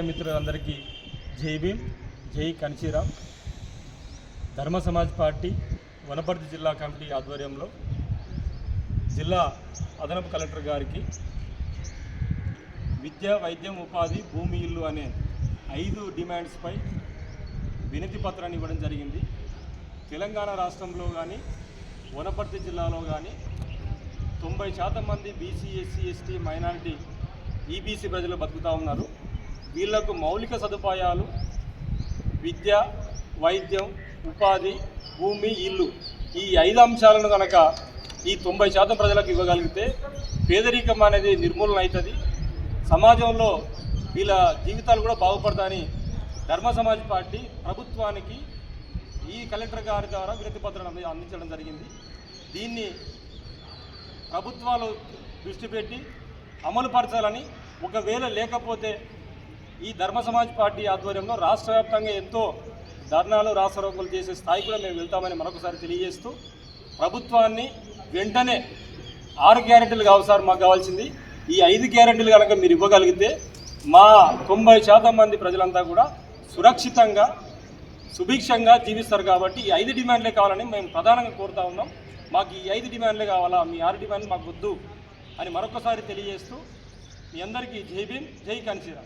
మిత్రులందరికీ జై భీమ్ జై కన్షీరామ్ ధర్మ సమాజ్ పార్టీ వనపర్తి జిల్లా కమిటీ ఆధ్వర్యంలో జిల్లా అదనపు కలెక్టర్ గారికి విద్య వైద్యం ఉపాధి భూమి ఇల్లు అనే ఐదు డిమాండ్స్పై వినతి పత్రాన్ని ఇవ్వడం జరిగింది. తెలంగాణ రాష్ట్రంలో కానీ వనపర్తి జిల్లాలో కానీ తొంభై శాతం మంది BC SC ST minority EBC ప్రజలు బతుకుతూ ఉన్నారు. వీళ్ళకు మౌలిక సదుపాయాలు విద్య వైద్యం ఉపాధి భూమి ఇల్లు ఈ ఐదు అంశాలను కనుక ఈ తొంభై శాతం ప్రజలకు ఇవ్వగలిగితే పేదరికం అనేది నిర్మూలన అవుతుంది సమాజంలో వీళ్ళ జీవితాలు కూడా బాగుపడతాయని ధర్మ సమాజ్ పార్టీ ప్రభుత్వానికి ఈ కలెక్టర్ గారి ద్వారా వినతి పత్రం అందించడం జరిగింది. దీన్ని ప్రభుత్వాలు దృష్టి పెట్టి అమలుపరచాలని ఒకవేళ లేకపోతే ఈ ధర్మ సమాజ్ పార్టీ ఆధ్వర్యంలో రాష్ట్ర వ్యాప్తంగా ఎంతో ధర్నాలు రాష్ట్రోకలు చేసే స్థాయి కూడా మేము వెళ్తామని మరొకసారి తెలియజేస్తూ ప్రభుత్వాన్ని వెంటనే ఆరు గ్యారెంటీలు కావు సార్ మాకు కావాల్సింది. ఈ ఐదు గ్యారెంటీలు కనుక మీరు ఇవ్వగలిగితే మా తొంభై శాతం మంది ప్రజలంతా కూడా సురక్షితంగా సుభిక్షంగా జీవిస్తారు కాబట్టి ఈ ఐదు డిమాండ్లే కావాలని మేము ప్రధానంగా కోరుతా ఉన్నాం. మాకు ఈ ఐదు డిమాండ్లే కావాలా? మీ ఆరు డిమాండ్ మాకు వద్దు అని మరొకసారి తెలియజేస్తూ మీ అందరికీ జై భీమ్ జై కన్సీరా